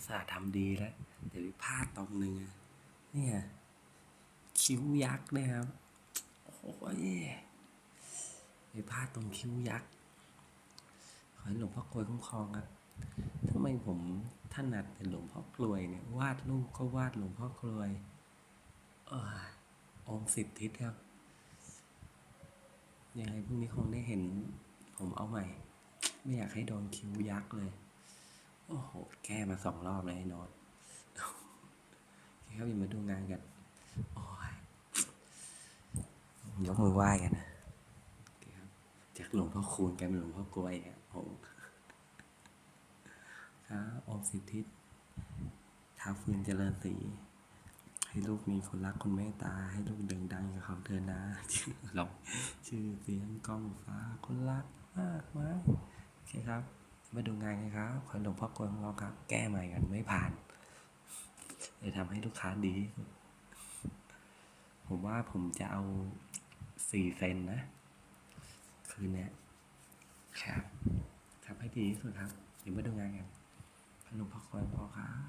ตส่าห์ทำดีแล้วแต่ไปพลาดตรงนึงเนี่ยคิ้วยักษ์นี่ยครับโอ้ยไปพลาดตรงคิ้วยักษ์ขอให้หลวงพ่อกลวยคุ้มครองครับทำไมผมถนัดแต่หลวงพ่อกลวยเนี่ยวาดรูปก็วาดหลวงพ่อกลวยเออองค์สิบทิศครับยังไงพรุ่งนี้คงได้เห็น ผมเอาใหม่ ไม่อยากให้โดนคิ้วยักษ์เลย โอ้โห แก้มาสองรอบเลยไอ้โนอนโอเคครับอย่มาดูงานกัน โอ้ย ยกมือไหว้กันนะโอเคครับจากหลวงพ่อคูณกลายเป็นหลวงพ่อกลวยอะโอ้ครับองค์สิทธิท้าฟืนเจริญศรีให้ลูกมีคนรักคนเมตตา ให้ลูกเดิงดังกับเขาเธอนะลองชื่อเสียงกล้องฟ้าคนรักมากมายโอเคครับ มาดูงานกันครับขอหลวงพ่อกลวยของเราครับ แก้ใหม่กันไม่ผ่านเลยทำให้ลูกค้าดีที่สุดผมว่าผมจะเอาสี่เซนนะ คืนเนี้ยครับทำให้ดีที่สุดครับ เดี๋ยวมาดูงานกันพนุพ่อคอยพ่อครับ